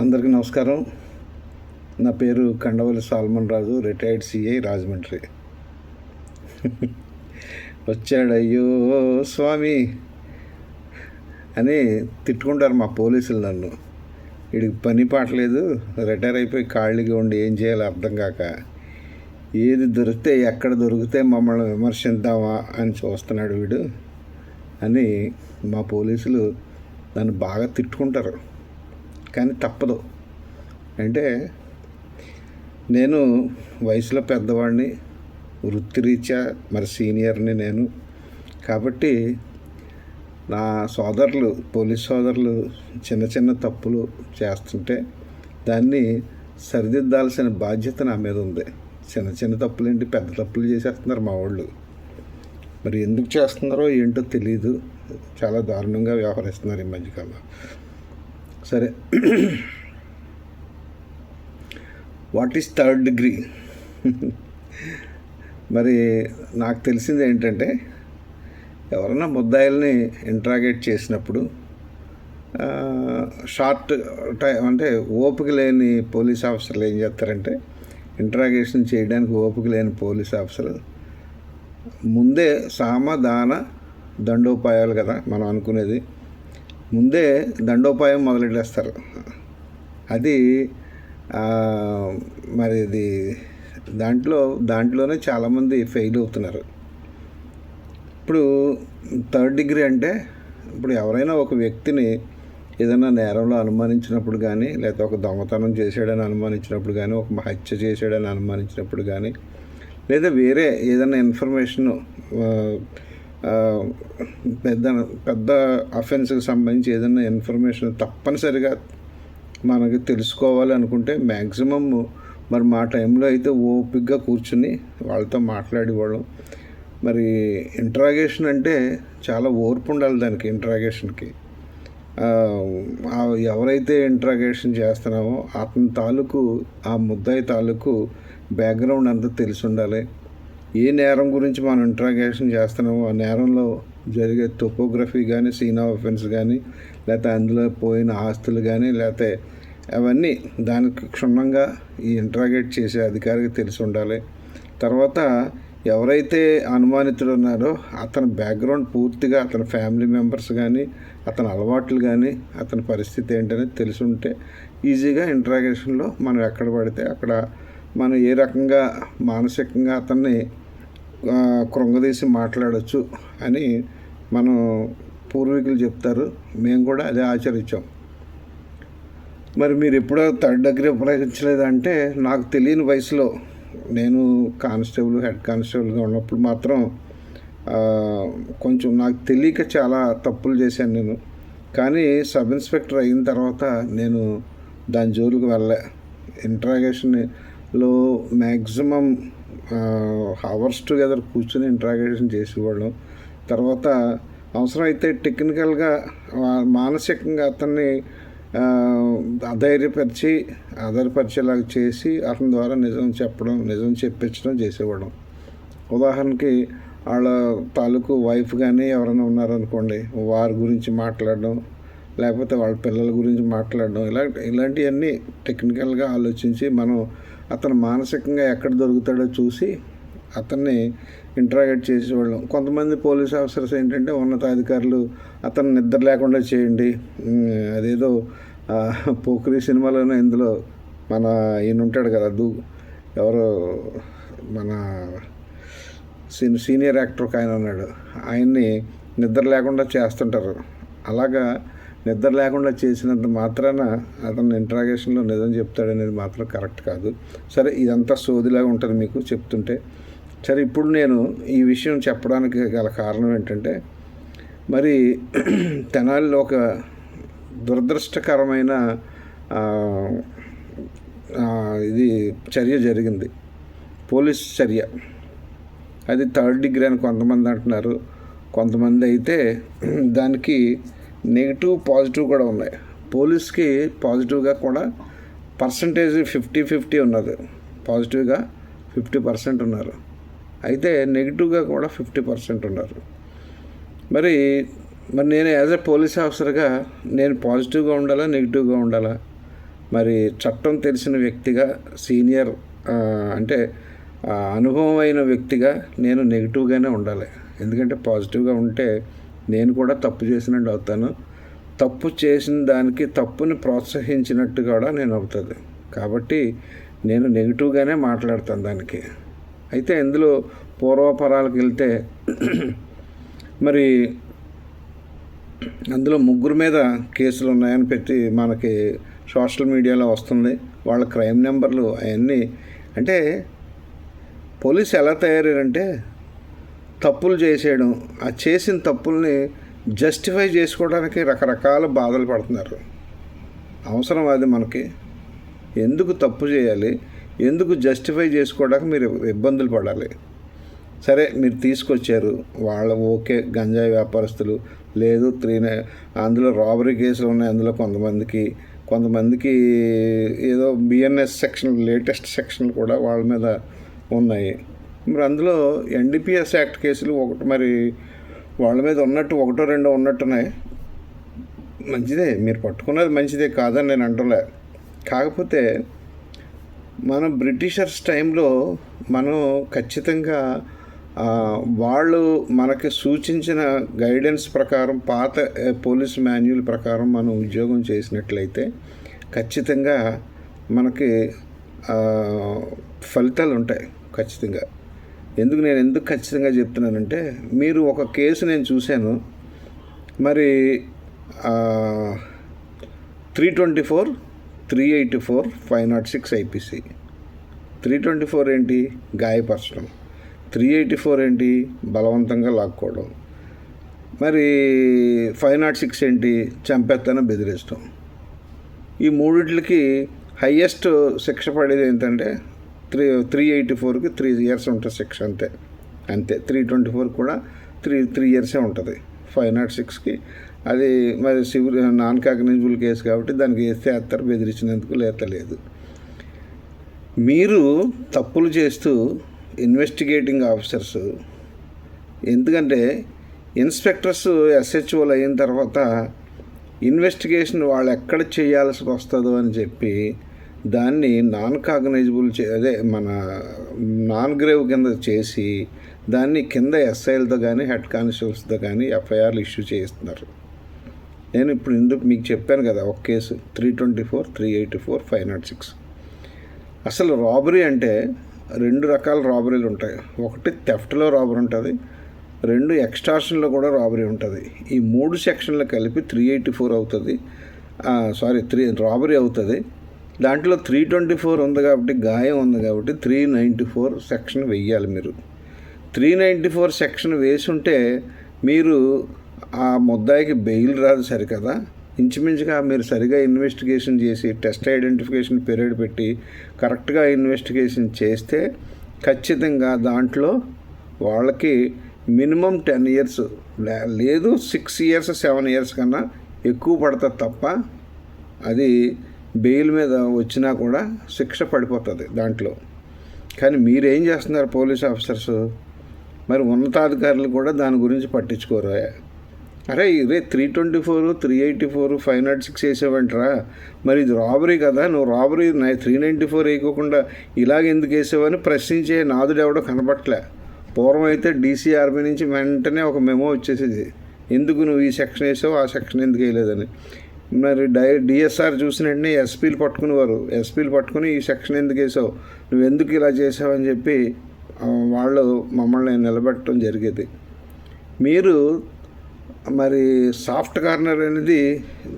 అందరికీ నమస్కారం. నా పేరు Kandavalli salmon Raju retired CI Rajahmundry. వచ్చాడయ్యో స్వామి అని తిట్టుకుంటారు మా పోలీసులు నన్ను. వీడికి పని పాటలేదు రిటైర్ అయిపోయి ఖాళీగా ఉండి ఏం చేయాలో అర్థం కాక ఏది దొరికితే ఎక్కడ దొరికితే మమ్మల్ని విమర్శిద్దామా అని చూస్తున్నాడు వీడు అని మా పోలీసులు నన్ను బాగా తిట్టుకుంటారు. కానీ తప్పదు. అంటే నేను వయసులో పెద్దవాడిని వృత్తిరీత్యా మరి సీనియర్ని నేను. కాబట్టి నా సోదరులు పోలీస్ సోదరులు చిన్న చిన్న తప్పులు చేస్తుంటే దాన్ని సరిదిద్దాల్సిన బాధ్యత నా మీద ఉంది. చిన్న చిన్న తప్పులు ఏంటి పెద్ద తప్పులు చేసేస్తున్నారు మా వాళ్ళు. మరి ఎందుకు చేస్తున్నారో ఏంటో తెలియదు చాలా దారుణంగా వ్యవహరిస్తున్నారు ఈ మధ్యకాలంలో. సరే. వాట్ ఈస్ థర్డ్ డిగ్రీ మరి నాకు తెలిసింది ఏంటంటే ఎవరైనా ముద్దాయిల్ని ఇంట్రాగేట్ చేసినప్పుడు షార్ట్ టైం అంటే ఓపిక లేని పోలీస్ ఆఫీసర్లు ఏం చేస్తారంటే ఇంట్రాగేషన్ చేయడానికి ఓపిక లేని పోలీస్ ఆఫీసర్ ముందే సామధాన దండోపాయాలు కదా మనం అనుకునేది. ముందే దండోపాయం మొదలెట్టేస్తారు. అది మరి ఇది దాంట్లో దాంట్లోనే చాలామంది ఫెయిల్ అవుతున్నారు. ఇప్పుడు థర్డ్ డిగ్రీ అంటే ఇప్పుడు ఎవరైనా ఒక వ్యక్తిని ఏదైనా నేరంలో అనుమానించినప్పుడు కానీ లేదా ఒక దొంగతనం చేశాడని అనుమానించినప్పుడు కానీ ఒక హత్య చేశాడని అనుమానించినప్పుడు కానీ లేదా వేరే ఏదైనా ఇన్ఫర్మేషన్ పెద్ద పెద్ద అఫెన్స్కి సంబంధించి ఏదైనా ఇన్ఫర్మేషన్ తప్పనిసరిగా మనకి తెలుసుకోవాలి అనుకుంటే మ్యాక్సిమమ్ మరి మా టైంలో అయితే ఓపిక్గా కూర్చుని వాళ్ళతో మాట్లాడేవాళ్ళం. మరి ఇంట్రాగేషన్ అంటే చాలా ఓర్పు ఉండాలి దానికి ఇంట్రాగేషన్కి ఎవరైతే ఇంట్రాగేషన్ చేస్తున్నామో అతని తాలూకు ఆ ముద్దాయి తాలూకు బ్యాక్గ్రౌండ్ అంతా తెలిసి ఉండాలి. ఏ నేరం గురించి మనం ఇంట్రాగేషన్ చేస్తున్నామో. ఆ నేరంలో జరిగే టొపోగ్రఫీ కానీ సీన్ ఆఫ్ ఆఫెన్స్ కానీ లేకపోతే అందులో పోయిన ఆస్తులు కానీ లేకపోతే అవన్నీ దానికి క్షుణ్ణంగా ఈ ఇంట్రాగేట్ చేసే అధికారికి తెలిసి ఉండాలి. తర్వాత ఎవరైతే అనుమానితుడు ఉన్నారో అతని బ్యాక్గ్రౌండ్ పూర్తిగా అతని ఫ్యామిలీ మెంబర్స్ కానీ అతని అలవాట్లు కానీ అతని పరిస్థితి ఏంటనేది తెలిసి ఉంటే ఈజీగా ఇంట్రాగేషన్లో మనం ఎక్కడ పడితే అక్కడ మనం ఏ రకంగా మానసికంగా అతన్ని కృంగదీసి మాట్లాడచ్చు అని మనం పూర్వీకులు చెప్తారు. మేము కూడా అదే ఆచరించాం. మరి మీరు ఎప్పుడో థర్డ్ డిగ్రీ ఉపయోగించలేదంటే నాకు తెలియని వయసులో నేను కానిస్టేబుల్ హెడ్ కానిస్టేబుల్గా ఉన్నప్పుడు మాత్రం కొంచెం నాకు తెలియక చాలా తప్పులు చేశాను నేను. కానీ సబ్ ఇన్స్పెక్టర్ అయిన తర్వాత నేను దాని జోలికి వెళ్ళలే. ఇంట్రాగేషన్లో మ్యాక్సిమం అవర్స్ టుగెదర్ కూర్చొని ఇంట్రాగేషన్ చేసేవాళ్ళం. తర్వాత అవసరమైతే టెక్నికల్గా మానసికంగా అతన్ని ధైర్యపరిచి అధైర్యపరిచి ఆధారపరిచేలాగా చేసి అతని ద్వారా నిజం చెప్పడం నిజం చెప్పించడం చేసేవాళ్ళం. ఉదాహరణకి వాళ్ళ తాలూకు వైఫ్ కానీ ఎవరైనా ఉన్నారనుకోండి వారి గురించి మాట్లాడడం లేకపోతే వాళ్ళ పిల్లల గురించి మాట్లాడడం ఇలా ఇలాంటివన్నీ టెక్నికల్గా ఆలోచించి మనం అతను మానసికంగా ఎక్కడ దొరుకుతాడో చూసి అతన్ని ఇంట్రాగేట్ చేసేవాళ్ళం. కొంతమంది పోలీస్ ఆఫీసర్స్ ఏంటంటే ఉన్నతాధికారులు అతను నిద్ర లేకుండా చేయండి. అదేదో ఆ, పోకిరి సినిమాలోనే ఇందులో మన ఈయన ఉంటాడు కదా దూ ఎవరో మన సీన్ సీనియర్ యాక్టర్ ఒక ఆయన ఉన్నాడు. ఆయన్ని నిద్ర లేకుండా చేస్తుంటారు. అలాగా నిద్ర లేకుండా చేసినంత మాత్రాన అతను ఇంట్రాగేషన్లో నిజం చెప్తాడనేది మాత్రం కరెక్ట్ కాదు. సరే ఇదంతా సోదిలాగా ఉంటుంది మీకు చెప్తుంటే. సరే ఇప్పుడు నేను ఈ విషయం చెప్పడానికి గల కారణం ఏంటంటే మరి తెనాలిలో ఒక దురదృష్టకరమైన ఇది చర్య జరిగింది. పోలీస్ చర్య. అది థర్డ్ డిగ్రీ అని కొంతమంది అంటున్నారు. కొంతమంది అయితే దానికి నెగిటివ్ పాజిటివ్ కూడా ఉన్నాయి. పోలీస్కి పాజిటివ్గా కూడా పర్సంటేజ్ ఫిఫ్టీ ఫిఫ్టీ ఉన్నది. పాజిటివ్గా ఫిఫ్టీ పర్సెంట్ ఉన్నారు. అయితే నెగిటివ్గా కూడా ఫిఫ్టీ పర్సెంట్ ఉన్నారు. మరి మరి నేను యాజ్ ఎ పోలీస్ ఆఫీసర్గా నేను పాజిటివ్గా ఉండాలా నెగిటివ్గా ఉండాలా? మరి చట్టం తెలిసిన వ్యక్తిగా సీనియర్ అంటే అనుభవం అయిన వ్యక్తిగా నేను నెగిటివ్గానే ఉండాలి. ఎందుకంటే పాజిటివ్గా ఉంటే నేను కూడా తప్పు చేసినట్టు అవుతాను. తప్పు చేసిన దానికి తప్పుని ప్రోత్సహించినట్టు కూడా నేను అవుతుంది కాబట్టి నేను నెగిటివ్గానే మాట్లాడతాను దానికి. అయితే ఇందులో పూర్వపరాలకు వెళ్తే మరి అందులో ముగ్గురు మీద కేసులు ఉన్నాయని పెట్టి మనకి సోషల్ మీడియాలో వస్తుంది. వాళ్ళ క్రైమ్ నెంబర్లు అవన్నీ. అంటే పోలీసు ఎలా తయారంటే తప్పులు చేసేయడం ఆ చేసిన తప్పుల్ని జస్టిఫై చేసుకోవడానికి రకరకాల బాధలు పడుతున్నారు. అవసరం అది మనకి. ఎందుకు తప్పు చేయాలి? ఎందుకు జస్టిఫై చేసుకోవడానికి మీరు ఇబ్బందులు పడాలి? సరే మీరు తీసుకొచ్చారు వాళ్ళ ఓకే గంజాయి వ్యాపారస్తులు లేదు త్రీ అందులో రాబరీ కేసులు ఉన్నాయి అందులో కొంతమందికి కొంతమందికి ఏదో బిఎన్ఎస్ సెక్షన్ లేటెస్ట్ సెక్షన్లు కూడా వాళ్ళ మీద ఉన్నాయి. మరి అందులో ఎన్డీపీఎస్ యాక్ట్ కేసులు ఒకటి మరి వాళ్ళ మీద ఉన్నట్టు ఒకటో రెండో ఉన్నట్టున్నాయి. మంచిదే మీరు పట్టుకున్నది మంచిదే కాదని నేను అంటలే. కాకపోతే మనం బ్రిటిషర్స్ టైంలో మనం ఖచ్చితంగా వాళ్ళు మనకి సూచించిన గైడెన్స్ ప్రకారం పాత పోలీస్ మాన్యువల్ ప్రకారం మనం ఉద్యోగం చేసినట్లయితే ఖచ్చితంగా మనకి ఫలితాలు ఉంటాయి ఖచ్చితంగా. ఎందుకు నేను ఎందుకు ఖచ్చితంగా చెప్తున్నానంటే మీరు ఒక కేసు నేను చూశాను. మరి three twenty four three eighty four five nought six IPC three twenty four ఏంటి? గాయపరచడం. త్రీ ఎయిటీ ఫోర్ ఏంటి? బలవంతంగా లాక్కోవడం. మరి ఫైవ్ నాట్ సిక్స్ ఏంటి? చంపేస్తాను బెదిరిస్తాం. ఈ మూడిట్లకి హయ్యెస్ట్ శిక్ష పడేది ఏంటంటే త్రీ త్రీ ఎయిటీ ఫోర్కి త్రీ ఇయర్స్ ఉంటుంది శిక్ష అంతే. అంతే. త్రీ ట్వంటీ ఫోర్ కూడా త్రీ త్రీ ఇయర్సే ఉంటుంది. ఫైవ్ నాట్ సిక్స్కి అది మరి సివిల్ నాన్ కాగ్నిజబుల్ కేసు కాబట్టి దానికి వేస్తే వేస్తారు బెదిరించినందుకు లేత లేదు మీరు తప్పులు చేస్తూ ఇన్వెస్టిగేటింగ్ ఆఫీసర్స్ ఎందుకంటే ఇన్స్పెక్టర్స్ ఎస్హెచ్ఓలు అయిన తర్వాత ఇన్వెస్టిగేషన్ వాళ్ళు ఎక్కడ చేయాల్సి వస్తుందో అని చెప్పి దాన్ని నాన్ కాగ్నైజబుల్ చే అదే మన నాన్ గ్రేవ్ కింద చేసి దాన్ని కింద ఎస్ఐలతో కానీ హెడ్ కానిస్టేబుల్స్తో కానీ ఎఫ్ఐఆర్లు ఇష్యూ చేస్తున్నారు నేను ఇప్పుడు ఇందుకు మీకు చెప్పాను కదా ఒక case three twenty four three eighty four five nought six అసలు రాబరీ అంటే రెండు రకాల రాబరీలు ఉంటాయి. ఒకటి థెఫ్ట్లో రాబరీ ఉంటుంది రెండు ఎక్స్టార్షన్లో కూడా రాబరీ ఉంటుంది. ఈ మూడు సెక్షన్లు కలిపి త్రీ ఎయిటీ ఫోర్ అవుతుంది సారీ త్రీ రాబరీ అవుతుంది. దాంట్లో త్రీ ట్వంటీ ఫోర్ ఉంది కాబట్టి గాయం ఉంది కాబట్టి త్రీ నైంటీ ఫోర్ సెక్షన్ వెయ్యాలి మీరు. త్రీ నైంటీ ఫోర్ సెక్షన్ వేసుంటే మీరు ఆ ముద్దాయికి బెయిల్ రాదు సరికదా? ఇంచుమించుగా మీరు సరిగా ఇన్వెస్టిగేషన్ చేసి టెస్ట్ ఐడెంటిఫికేషన్ పీరియడ్ పెట్టి కరెక్ట్గా ఇన్వెస్టిగేషన్ చేస్తే ఖచ్చితంగా దాంట్లో వాళ్ళకి మినిమం టెన్ ఇయర్స్ లేదు సిక్స్ ఇయర్స్ సెవెన్ ఇయర్స్ కన్నా ఎక్కువ పడతా తప్ప అది బెయిల్ మీద వచ్చినా కూడా శిక్ష పడిపోతుంది దాంట్లో. కానీ మీరేం చేస్తున్నారు పోలీస్ ఆఫీసర్స్? మరి ఉన్నతాధికారులు కూడా దాని గురించి పట్టించుకోరు? అరే ఇదే three twenty four three eighty four five not six వేసావంటరా. మరి ఇది రాబరీ కదా నువ్వు రాబరీ త్రీ నైంటీ ఫోర్ వేయకోకుండా ఇలాగ ఎందుకు వేసావని ప్రశ్నించే నాదుడు ఎవడో కనపట్లే పూర్వం అయితే డీసీఆర్బీ నుంచి వెంటనే ఒక మెమో వచ్చేసేది. ఎందుకు నువ్వు ఈ సెక్షన్ వేసావు ఆ సెక్షన్ ఎందుకు వేయలేదని. మరి డై డిఎస్ఆర్ చూసిన వెంటనే ఎస్పీలు పట్టుకునేవారు. ఎస్పీలు పట్టుకుని ఈ సెక్షన్ ఎందుకు వేసావు? నువ్వు ఎందుకు ఇలా చేసావని చెప్పి వాళ్ళు మమ్మల్ని నిలబెట్టడం జరిగేది. మీరు మరి సాఫ్ట్ కార్నర్ అనేది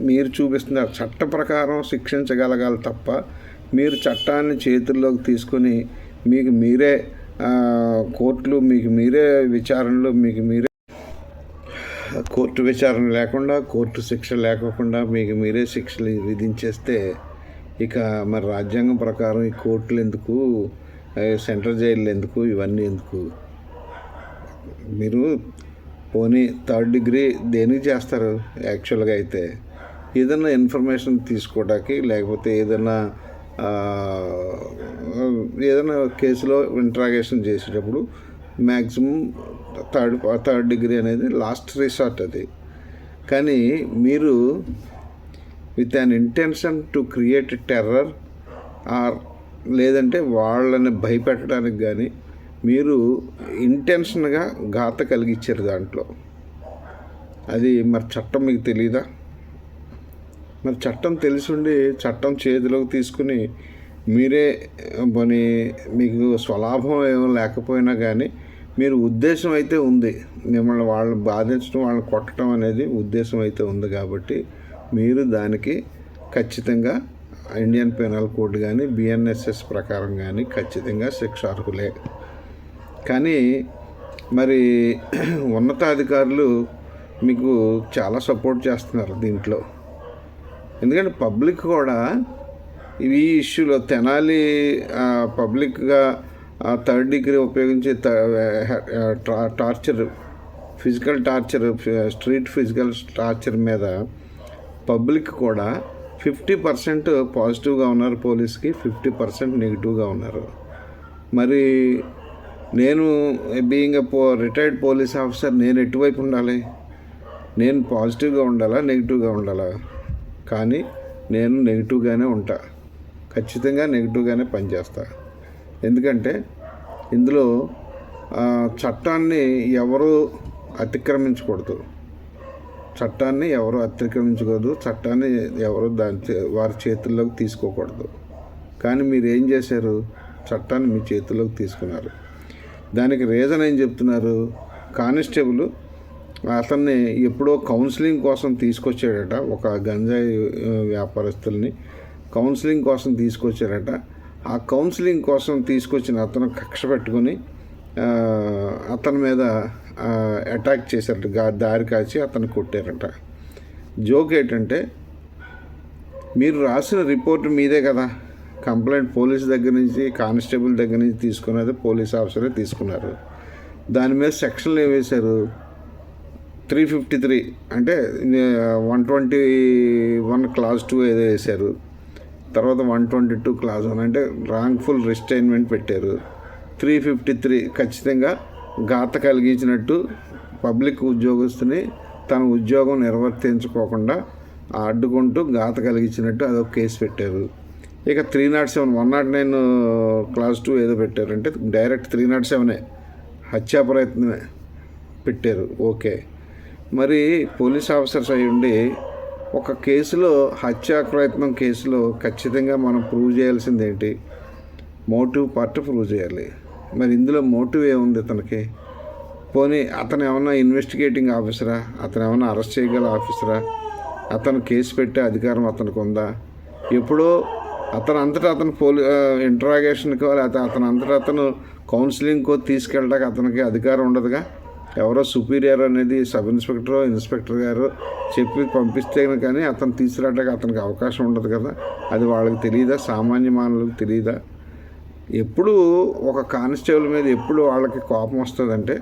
మీరు చూపిస్తున్నారు చట్ట ప్రకారం శిక్షించగలగాలి తప్ప మీరు చట్టాన్ని చేతుల్లోకి తీసుకొని మీకు మీరే కోర్టులు మీకు మీరే విచారణలు మీకు మీరే కోర్టు విచారణ లేకుండా కోర్టు శిక్ష లేకుండా మీకు మీరే శిక్షలు విధించేస్తే ఇక మరి రాజ్యాంగం ప్రకారం ఈ కోర్టులు ఎందుకు సెంట్రల్ జైళ్ళు ఎందుకు ఇవన్నీ ఎందుకు? మీరు పోనీ థర్డ్ డిగ్రీ దేనికి చేస్తారు యాక్చువల్గా అయితే? ఏదైనా ఇన్ఫర్మేషన్ తీసుకోవడానికి లేకపోతే ఏదైనా ఏదైనా కేసులో ఇంట్రాగేషన్ చేసేటప్పుడు మ్యాక్సిమం థర్డ్ థర్డ్ డిగ్రీ అనేది లాస్ట్ రిసార్ట్ అది. కానీ మీరు with an intention to create terror or లేదంటే వాళ్ళని భయపెట్టడానికి కానీ మీరు ఇంటెన్షన్గా ఘాత కలిగించారు దాంట్లో. అది మరి చట్టం మీకు తెలియదా మరి చట్టం తెలిసిండి చట్టం చేతిలోకి తీసుకుని మీరే పోనీ మీకు స్వలాభం ఏమో లేకపోయినా కానీ మీరు ఉద్దేశం అయితే ఉంది. మిమ్మల్ని వాళ్ళని బాధించడం వాళ్ళని కొట్టడం అనేది ఉద్దేశం అయితే ఉంది కాబట్టి మీరు దానికి ఖచ్చితంగా ఇండియన్ పెనల్ కోడ్ కానీ బిఎన్ఎస్ఎస్ ప్రకారం కానీ ఖచ్చితంగా శిక్షార్హులే కానీ మరి ఉన్నతాధికారులు మీకు చాలా సపోర్ట్ చేస్తున్నారు దీంట్లో. ఎందుకంటే పబ్లిక్ కూడా ఈ ఇష్యూలో తెనాలి పబ్లిక్గా థర్డ్ డిగ్రీ ఉపయోగించి torture physical torture street physical torture మీద పబ్లిక్ కూడా ఫిఫ్టీ పర్సెంట్ పాజిటివ్గా ఉన్నారు పోలీస్కి ఫిఫ్టీ పర్సెంట్ నెగిటివ్గా ఉన్నారు. మరి నేను బీయింగ్ పో రిటైర్డ్ పోలీస్ ఆఫీసర్ నేను ఎటువైపు ఉండాలి? నేను పాజిటివ్గా ఉండాలా నెగిటివ్గా ఉండాలా? కానీ నేను నెగిటివ్గానే ఉంటా. ఖచ్చితంగా నెగిటివ్గానే పనిచేస్తాను ఎందుకంటే ఇందులో చట్టాన్ని ఎవరు అతిక్రమించకూడదు. చట్టాన్ని ఎవరు అతిక్రమించకూడదు. చట్టాన్ని ఎవరు దాని చే- వారి చేతుల్లోకి తీసుకోకూడదు. కానీ మీరు ఏం చేశారు? చట్టాన్ని మీ చేతుల్లోకి తీసుకున్నారు. దానికి రీజన్ ఏం చెప్తున్నారు? కానిస్టేబుల్ అతన్ని ఎప్పుడో కౌన్సిలింగ్ కోసం తీసుకొచ్చాడట ఒక గంజాయి వ్యాపారస్తుల్ని. కౌన్సిలింగ్ కోసం తీసుకొచ్చాడట ఆ కౌన్సిలింగ్ కోసం తీసుకొచ్చిన అతను కక్ష పెట్టుకొని అతని మీద అటాక్ చేశారట. దారి కాచి అతను కొట్టారట. జోక్ ఏంటంటే మీరు రాసిన రిపోర్ట్ మీదే కదా. కంప్లైంట్ పోలీస్ దగ్గర నుంచి కానిస్టేబుల్ దగ్గర నుంచి తీసుకున్నది పోలీస్ ఆఫీసరే తీసుకున్నారు. దాని మీద సెక్షన్లు ఏం వేశారు? త్రీ ఫిఫ్టీ త్రీ అంటే one twenty one class two ఏదో వేశారు. తర్వాత one twenty two class one అంటే రాంగ్ఫుల్ రిస్టైన్మెంట్ పెట్టారు. త్రీ ఫిఫ్టీ త్రీ ఖచ్చితంగా ఘాత కలిగించినట్టు పబ్లిక్ ఉద్యోగస్తుని తన ఉద్యోగం నిర్వర్తించుకోకుండా అడ్డుకుంటూ ఘాత కలిగించినట్టు అదొక కేసు పెట్టారు. ఇక three nought seven one nought nine clause two ఏదో పెట్టారు. అంటే డైరెక్ట్ త్రీ నాట్ సెవెనే హత్యా ప్రయత్నమే పెట్టారు. ఓకే. మరి పోలీస్ ఆఫీసర్స్ అయ్యి ఉండి ఒక కేసులో హత్యా ప్రయత్నం కేసులో ఖచ్చితంగా మనం ప్రూవ్ చేయాల్సింది ఏంటి మోటివ్ పార్ట్ ప్రూవ్ చేయాలి. మరి ఇందులో మోటివ్ ఏముంది అతనికి? పోనీ అతను ఏమన్నా ఇన్వెస్టిగేటింగ్ ఆఫీసరా అతను ఏమన్నా అరెస్ట్ చేయగల ఆఫీసరా అతను కేసు పెట్టే అధికారం అతనికి ఉందా? ఎప్పుడో అతను అంతటా అతను పోలీ ఇంటరాగేషన్కో లేకపోతే అతను అంతటా అతను కౌన్సిలింగ్కో తీసుకెళ్ళడానికి అతనికి అధికారం ఉండదుగా? ఎవరో సుపీరియర్ అనేది సబ్ ఇన్స్పెక్టర్ ఇన్స్పెక్టర్ గారు చెప్పి పంపిస్తే కానీ అతను తీసుకురావడానికి అతనికి అవకాశం ఉండదు కదా. అది వాళ్ళకి తెలియదా సామాన్య మానవులకు తెలియదా ఎప్పుడు ఒక కానిస్టేబుల్ మీద ఎప్పుడు వాళ్ళకి కోపం వస్తుందంటే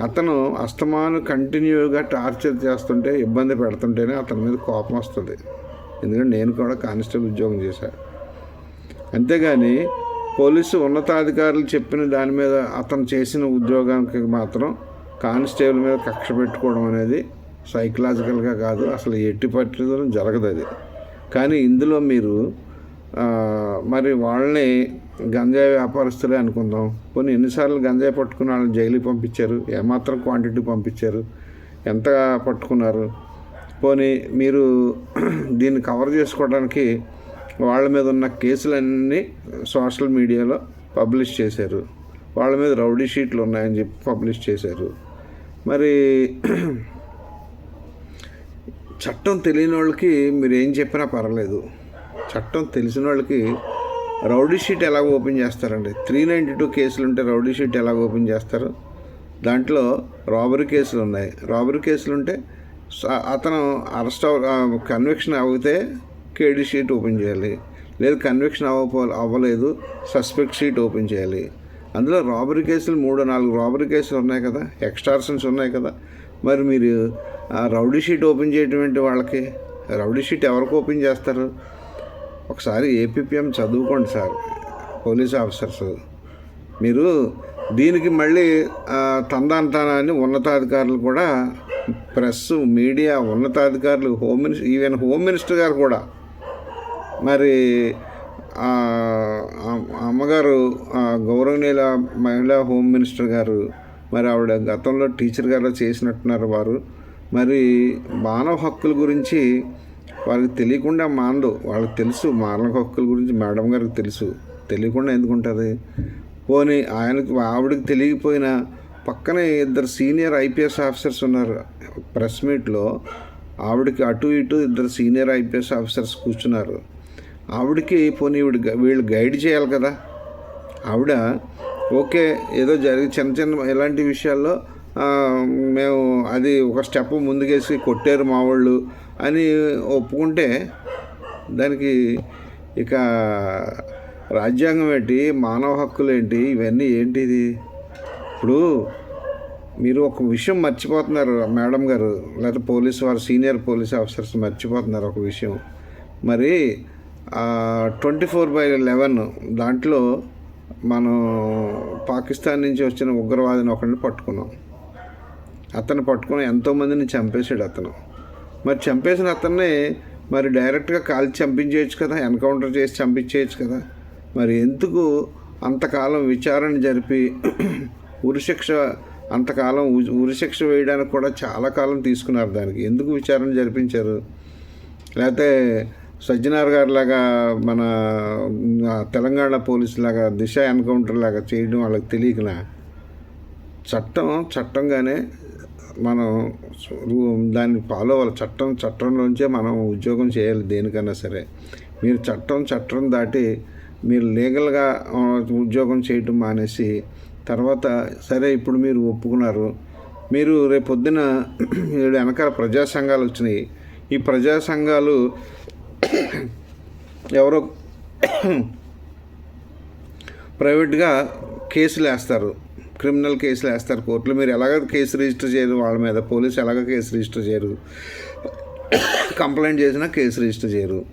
అతను అస్తమాను కంటిన్యూగా టార్చర్ చేస్తుంటే ఇబ్బంది పెడుతుంటేనే అతని మీద కోపం వస్తుంది. ఎందుకంటే నేను కూడా కానిస్టేబుల్ ఉద్యోగం చేశాను అంతేగాని పోలీసు ఉన్నతాధికారులు చెప్పిన దాని మీద అతను చేసిన ఉద్యోగానికి మాత్రం కానిస్టేబుల్ మీద కక్ష పెట్టుకోవడం అనేది సైకలాజికల్గా కాదు అసలు ఎట్టి పట్టుదల జరగదు అది. కానీ ఇందులో మీరు మరి వాళ్ళని గంజాయి వ్యాపారస్తులే అనుకుందాం. పోనీ ఎన్నిసార్లు గంజాయి పట్టుకున్న వాళ్ళని జైలుకి పంపించారు? ఏమాత్రం క్వాంటిటీ పంపించారు? ఎంత పట్టుకున్నారు? పోనీ మీరు దీన్ని కవర్ చేసుకోవడానికి వాళ్ళ మీద ఉన్న కేసులన్నీ సోషల్ మీడియాలో పబ్లిష్ చేశారు. వాళ్ళ మీద రౌడీ షీట్లు ఉన్నాయని చెప్పి పబ్లిష్ చేశారు. మరి చట్టం తెలియని వాళ్ళకి మీరు ఏం చెప్పినా పర్వాలేదు. చట్టం తెలిసిన వాళ్ళకి రౌడీ షీట్ ఎలా ఓపెన్ చేస్తారండి. త్రీ నైంటీ టూ కేసులు ఉంటే రౌడీ షీట్ ఎలా ఓపెన్ చేస్తారు. దాంట్లో రాబరీ కేసులు ఉన్నాయి రాబరీ కేసులు ఉంటే అతను అరెస్ట్ అవ కన్విక్షన్ అవుతే కేడీ షీట్ ఓపెన్ చేయాలి. లేదు కన్విక్షన్ అవ్వ అవ్వలేదు సస్పెక్ట్ షీట్ ఓపెన్ చేయాలి. అందులో రాబరీ కేసులు మూడు నాలుగు రాబరీ కేసులు ఉన్నాయి కదా ఎక్స్టార్షన్స్ ఉన్నాయి కదా. మరి మీరు ఆ రౌడీ షీట్ ఓపెన్ చేయటం ఏంటి వాళ్ళకి? రౌడీ షీట్ ఎవరికి ఓపెన్ చేస్తారు? ఒకసారి ఏపీపీఎం చదువుకోండి సార్ పోలీస్ ఆఫీసర్స్. మీరు దీనికి మళ్ళీ ఆ, తందాంతానాన్ని ఉన్నతాధికారులు కూడా ప్రెస్ మీడియా ఉన్నతాధికారులు home minister even home minister గారు కూడా. మరి అమ్మగారు ఆ గౌరవనీయుల మహిళా హోమ్ మినిస్టర్ గారు మరి ఆవిడ గతంలో టీచర్ గారు చేసినట్టున్నారు వారు. మరి మానవ హక్కుల గురించి వాళ్ళకి తెలియకుండా మానదు. వాళ్ళకి తెలుసు మానవ హక్కుల గురించి మేడం గారికి తెలుసు. తెలియకుండా ఎందుకు ఉంటుంది పోనీ ఆయనకి ఆవిడకి తెలియకపోయినా పక్కనే ఇద్దరు సీనియర్ ఐపీఎస్ ఆఫీసర్స్ ఉన్నారు. ప్రెస్ మీట్లో ఆవిడకి అటు ఇటు ఇద్దరు సీనియర్ ఐపీఎస్ ఆఫీసర్స్ కూర్చున్నారు. ఆవిడకి పోనీ ఈవిడ వీళ్ళు గైడ్ చేయాలి కదా. ఆవిడ ఓకే ఏదో జరిగి చిన్న చిన్న ఇలాంటి విషయాల్లో మేము అది ఒక స్టెప్ ముందుకేసి కొట్టారు మా వాళ్ళు అని ఒప్పుకుంటే దానికి ఇక రాజ్యాంగం ఏంటి మానవ హక్కులు ఏంటి ఇవన్నీ ఏంటిది? ఇప్పుడు మీరు ఒక విషయం మర్చిపోతున్నారు మేడం గారు లేకపోతే పోలీస్ వారు సీనియర్ పోలీస్ ఆఫీసర్స్ మర్చిపోతున్నారు ఒక విషయం. మరి ట్వంటీ ఫోర్ బై లెవెన్ దాంట్లో మనం పాకిస్తాన్ నుంచి వచ్చిన ఉగ్రవాదిని ఒకరిని పట్టుకున్నాం. అతను పట్టుకుని ఎంతోమందిని చంపేశాడు అతను. మరి చంపేసిన అతన్ని మరి డైరెక్ట్గా కాల్చి చంపించేయచ్చు కదా ఎన్కౌంటర్ చేసి చంపించేయచ్చు కదా. మరి ఎందుకు అంతకాలం విచారణ జరిపి ఉరిశిక్ష అంతకాలం ఉ- ఉరిశిక్ష వేయడానికి కూడా చాలా కాలం తీసుకున్నారు దానికి. ఎందుకు విచారణ జరిపించారు? లేకపోతే సజ్జనార్ గారి లాగా మన తెలంగాణ పోలీసు లాగా దిశ ఎన్కౌంటర్ లాగా చేయడం వాళ్ళకి తెలియకనా? చట్టం చట్టంగానే మనం రూ- దాన్ని ఫాలో అవ్వాలి. చట్టం చట్టంలోంచే మనం ఉద్యోగం చేయాలి దేనికన్నా సరే. మీరు చట్టం చట్టం దాటి మీరు లీగల్గా ఉద్యోగం చేయటం మానేసి తర్వాత సరే ఇప్పుడు మీరు ఒప్పుకున్నారు. మీరు రేపొద్దున ఏడు వెనకాల ప్రజా సంఘాలు వచ్చినాయి. ఈ ప్రజా సంఘాలు ఎవరో ప్రైవేట్గా కేసులు వేస్తారు. క్రిమినల్ కేసులు వేస్తారు కోర్టులో. మీరు ఎలాగ కేసు రిజిస్టర్ చేయరు వాళ్ళ మీద. పోలీసు ఎలాగ కేసు రిజిస్టర్ చేయరు. కంప్లైంట్ చేసినా కేసు రిజిస్టర్ చేయరు.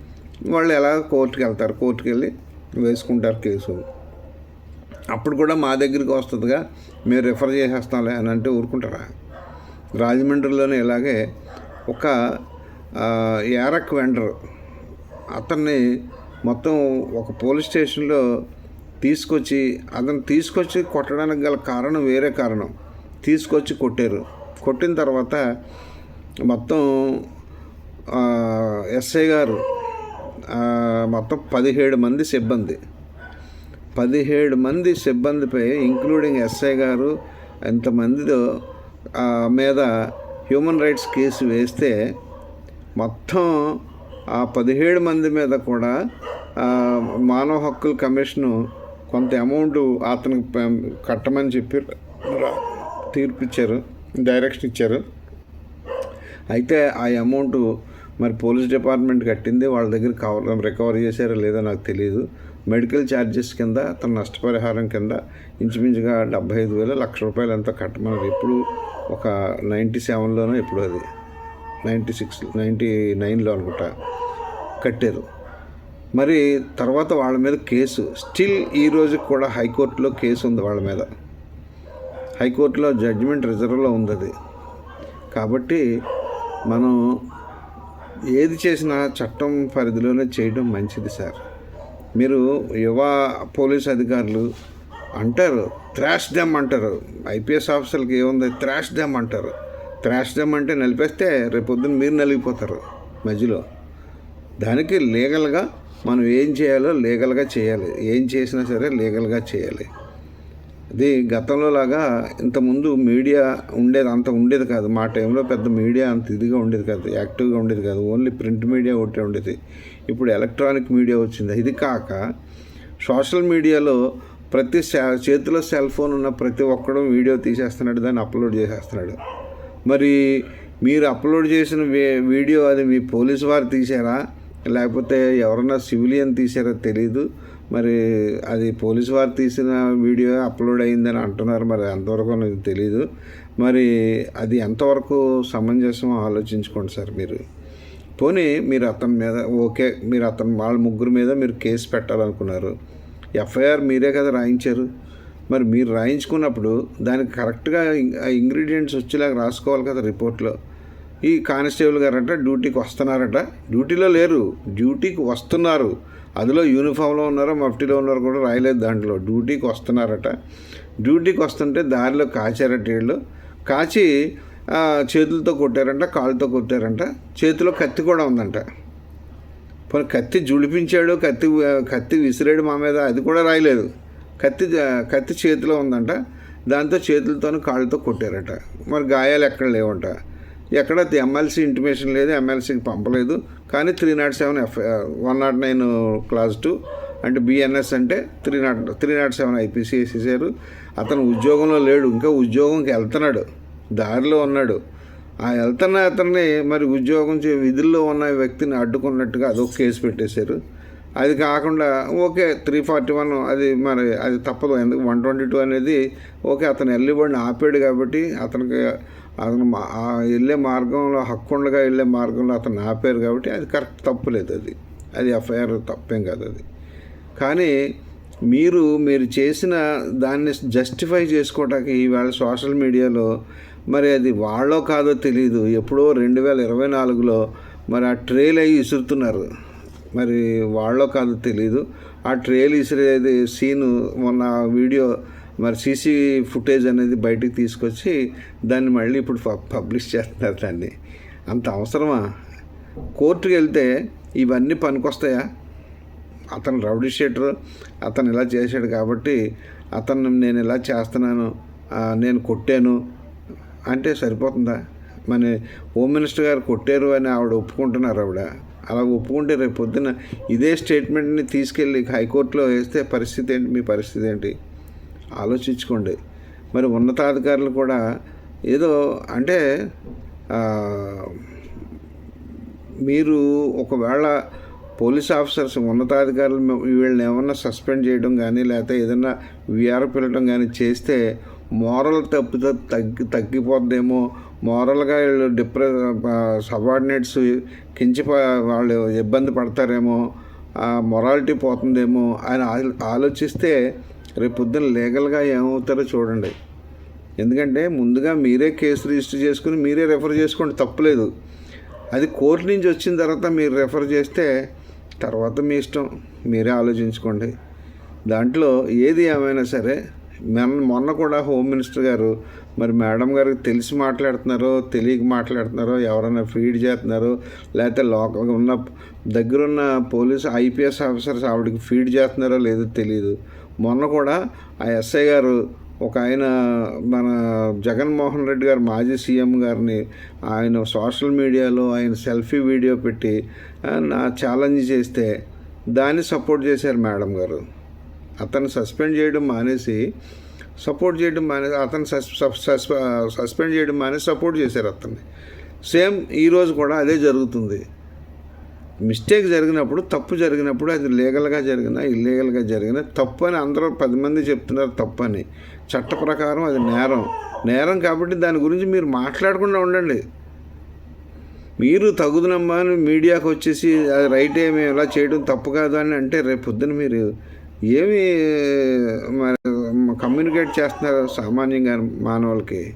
వాళ్ళు ఎలాగ కోర్టుకి వెళ్తారు? కోర్టుకి వెళ్ళి వేసుకుంటారు కేసు. అప్పుడు కూడా మా దగ్గరికి వస్తుందిగా మీరు రిఫర్ చేసేస్తాంలే అని అంటే ఊరుకుంటారా? రాజమండ్రిలోనే ఇలాగే ఒక ఆ, యారక్ వెండర్ అతన్ని మొత్తం ఒక పోలీస్ స్టేషన్లో తీసుకొచ్చి అతను తీసుకొచ్చి కొట్టడానికి గల కారణం వేరే కారణం. తీసుకొచ్చి కొట్టారు. కొట్టిన తర్వాత మొత్తం ఎస్ఐ గారు మొత్తం పదిహేడు మంది సిబ్బంది. పదిహేడు మంది సిబ్బందిపై ఇంక్లూడింగ్ ఎస్ఐ గారు ఎంతమందితో మీద హ్యూమన్ రైట్స్ కేసు వేస్తే మొత్తం ఆ పదిహేడు మంది మీద కూడా మానవ హక్కుల కమిషను కొంత అమౌంట్ అతనికి కట్టమని చెప్పి తీర్పిచ్చారు తీర్పు ఇచ్చారు డైరెక్షన్ ఇచ్చారు. అయితే ఆ అమౌంట్ మరి పోలీస్ డిపార్ట్మెంట్ కట్టింది వాళ్ళ దగ్గర కవర్ రికవర్ చేశారో లేదో నాకు తెలియదు మెడికల్ ఛార్జెస్ కింద తన నష్టపరిహారం కింద ఇంచుమించుగా డెబ్బై ఐదు వేల లక్ష రూపాయలు ఎంత కట్టమన్నారు. ఎప్పుడు ఒక నైంటీ సెవెన్లోనో ఇప్పుడు అది. నైంటీ సిక్స్ నైంటీ నైన్లో అనుకుంటా కట్టారు. మరి తర్వాత వాళ్ళ మీద కేసు స్టిల్ ఈ రోజు కూడా హైకోర్టులో కేసు ఉంది వాళ్ళ మీద. హైకోర్టులో జడ్జిమెంట్ రిజర్వ్లో ఉంది అది కాబట్టి మనం ఏది చేసినా చట్టం పరిధిలోనే చేయడం మంచిది సార్. మీరు యువ పోలీస్ అధికారులు అంటారు త్రాష్ దెమ్ అంటారు. ఐపీఎస్ ఆఫీసర్కి ఏముంది త్రాష్ దెమ్ అంటారు. త్రాష్ దెమ్ అంటే నలిపేస్తే రేపొద్దున మీరు నలిగిపోతారు మధ్యలో. దానికి లీగల్గా మనం ఏం చేయాలో లీగల్గా చేయాలి. ఏం చేసినా సరే లీగల్గా చేయాలి. అది గతంలో లాగా ఇంతకుముందు మీడియా ఉండేది అంత ఉండేది కాదు. మా టైంలో పెద్ద మీడియా అంత ఇదిగా ఉండేది కాదు. యాక్టివ్గా ఉండేది కాదు. ఓన్లీ ప్రింట్ మీడియా ఒకటే ఉండేది. ఇప్పుడు ఎలక్ట్రానిక్ మీడియా వచ్చింది. ఇది కాక సోషల్ మీడియాలో ప్రతి సె- చేతిలో సెల్ ఫోన్ ఉన్న ప్రతి ఒక్కడు వీడియో తీసేస్తున్నాడు దాన్ని అప్లోడ్ చేసేస్తున్నాడు. మరి మీరు అప్లోడ్ చేసిన వీడియో అది మీ పోలీసు వారు తీసారా లేకపోతే ఎవరన్నా సివిలియన్ తీశారో తెలీదు. మరి అది పోలీసు వారు తీసిన వీడియో అప్లోడ్ అయిందని అంటున్నారు. మరి ఎంతవరకు నాకు తెలీదు. మరి అది ఎంతవరకు సమంజసం ఆలోచించుకోండి సార్ మీరు. పోనీ మీరు అతని మీద ఓకే మీరు అతను వాళ్ళ ముగ్గురు మీద మీరు కేసు పెట్టాలనుకున్నారు. ఎఫ్ఐఆర్ మీరే కదా రాయించారు. మరి మీరు రాయించుకున్నప్పుడు దానికి కరెక్ట్గా ఇంగ్రీడియంట్స్ వచ్చేలాగా రాసుకోవాలి కదా రిపోర్ట్లో. ఈ కానిస్టేబుల్ గారట డ్యూటీకి వస్తున్నారట. డ్యూటీలో లేరు. డ్యూటీకి వస్తున్నారు. అందులో యూనిఫామ్లో ఉన్నారో మఫ్టీలో ఉన్నారో కూడా రాయలేదు దాంట్లో. డ్యూటీకి వస్తున్నారట. డ్యూటీకి వస్తుంటే దారిలో కాచారట వీళ్ళు. కాచి చేతులతో కొట్టారంట కాళ్ళతో కొట్టారంట. చేతిలో కత్తి కూడా ఉందంట. పోనీ కత్తి జుడిపించాడు కత్తి కత్తి విసిరాడు మా మీద అది కూడా రాయలేదు. కత్తి కత్తి చేతిలో ఉందంట. దాంతో చేతులతోనూ కాళ్ళతో కొట్టారట. మరి గాయాలు ఎక్కడ లేవంట. ఎక్కడ ఎమ్మెల్సీ ఇంటిమేషన్ లేదు ఎమ్మెల్సీకి పంపలేదు. కానీ three not seven F one not nine clause two అంటే బిఎన్ఎస్ అంటే three not three not seven IPC వేసేసారు అతను ఉద్యోగంలో లేడు. ఇంకా ఉద్యోగంకి వెళ్తున్నాడు. దారిలో ఉన్నాడు. ఆ వెళ్తున్న అతన్ని మరి ఉద్యోగం చే విధుల్లో ఉన్న వ్యక్తిని అడ్డుకున్నట్టుగా అదొక కేసు పెట్టేశారు. అది కాకుండా ఓకే త్రీ ఫార్టీ వన్ అది మరి అది తప్పదు. ఎందుకు వన్ ట్వంటీ టూ అనేది ఓకే అతను వెళ్ళిబడిని ఆపాడు కాబట్టి అతనికి అతను మా- వెళ్ళే మార్గంలో హక్కుండగా వెళ్ళే మార్గంలో అతను ఆపారు కాబట్టి అది కరెక్ట్ తప్పులేదు అది. అది ఎఫ్ఐఆర్ తప్పేం కాదు అది. కానీ మీరు మీరు చేసిన దాన్ని జస్టిఫై చేసుకోవటానికి ఈవేళ సోషల్ మీడియాలో మరి అది వాళ్ళో కాదో తెలియదు ఎప్పుడో రెండు వేల ఇరవై నాలుగులో మరి ఆ ట్రేల్ అయ్యి విసురుతున్నారు మరి వాళ్ళో కాదో తెలియదు ఆ ట్రేల్ ఇసిరేది సీను మొన్న వీడియో మరి సీసీ ఫుటేజ్ అనేది బయటికి తీసుకొచ్చి దాన్ని మళ్ళీ ఇప్పుడు పబ్లిష్ చేస్తున్నారు దాన్ని. అంత అవసరమా? కోర్టుకి వెళ్తే ఇవన్నీ పనికొస్తాయా? అతను రౌడీ షీటర్ అతను ఇలా చేశాడు కాబట్టి అతను నేను ఇలా చేస్తున్నాను నేను కొట్టాను అంటే సరిపోతుందా? మన హోమ్ మినిస్టర్ గారు కొట్టారు అని ఆవిడ ఒప్పుకుంటున్నారు ఆవిడ? అలా ఒప్పుకుంటే రేపు పొద్దున ఇదే స్టేట్మెంట్ని తీసుకెళ్ళి హైకోర్టులో వేస్తే పరిస్థితి ఏంటి? మీ పరిస్థితి ఏంటి? ఆలోచించుకోండి. మరి ఉన్నతాధికారులు కూడా ఏదో అంటే మీరు ఒకవేళ పోలీస్ ఆఫీసర్స్ ఉన్నతాధికారులు వీళ్ళని ఏమన్నా సస్పెండ్ చేయడం కానీ లేకపోతే ఏదన్నా విఆర్ పిలవడం కానీ చేస్తే మోరల్ తప్పితే తగ్గి తగ్గిపోద్దేమో మోరల్గా వీళ్ళు డిప్రె సబార్డినేట్స్ కించి వాళ్ళు ఇబ్బంది పడతారేమో మొరాలిటీ పోతుందేమో ఆయన ఆలోచిస్తే రేపు పొద్దున్న లీగల్గా ఏమవుతారో చూడండి. ఎందుకంటే ముందుగా మీరే కేసు రిజిస్టర్ చేసుకుని మీరే రెఫర్ చేసుకోండి తప్పులేదు. అది కోర్టు నుంచి వచ్చిన తర్వాత మీరు రెఫర్ చేస్తే తర్వాత మీ ఇష్టం మీరే ఆలోచించుకోండి. దాంట్లో ఏది ఏమైనా సరే మొన్న మొన్న కూడా హోమ్ మినిస్టర్ గారు మరి మేడం గారికి తెలిసి మాట్లాడుతున్నారో తెలియక మాట్లాడుతున్నారో ఎవరైనా ఫీడ్ చేస్తున్నారో లేకపోతే లోకల్ ఉన్న దగ్గరున్న పోలీసు ఐపీఎస్ ఆఫీసర్స్ ఆవిడకి ఫీడ్ చేస్తున్నారో లేదో తెలియదు మొన్న కూడా ఆ ఎస్ఐ గారు ఒక ఆయన మన జగన్మోహన్ రెడ్డి గారు మాజీ సీఎం గారిని ఆయన సోషల్ మీడియాలో ఆయన సెల్ఫీ వీడియో పెట్టి నా ఛాలెంజ్ చేస్తే దాన్ని సపోర్ట్ చేశారు మేడం గారు. అతను సస్పెండ్ చేయడం మానేసి సపోర్ట్ చేయడం మానే అతను సస్ సస్పెండ్ చేయడం మానేసి సపోర్ట్ చేశారు అతన్ని. సేమ్ ఈరోజు కూడా అదే జరుగుతుంది. మిస్టేక్ జరిగినప్పుడు తప్పు జరిగినప్పుడు అది లీగల్గా జరిగినా ఇల్లీగల్గా జరిగినా తప్పు అని అందరూ పది మంది చెప్తున్నారు తప్పు అని. చట్ట ప్రకారం అది నేరం. నేరం కాబట్టి దాని గురించి మీరు మాట్లాడకుండా ఉండండి. మీరు తగుదనమ్మా అని మీడియాకు వచ్చేసి అది రైట్ ఏమి ఇలా చేయడం తప్పు కాదు అని అంటే రేపు పొద్దున మీరు ఏమి మరి కమ్యూనికేట్ చేస్తున్నారు సామాన్యంగా మానవులకి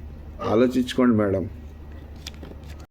ఆలోచించుకోండి మేడం.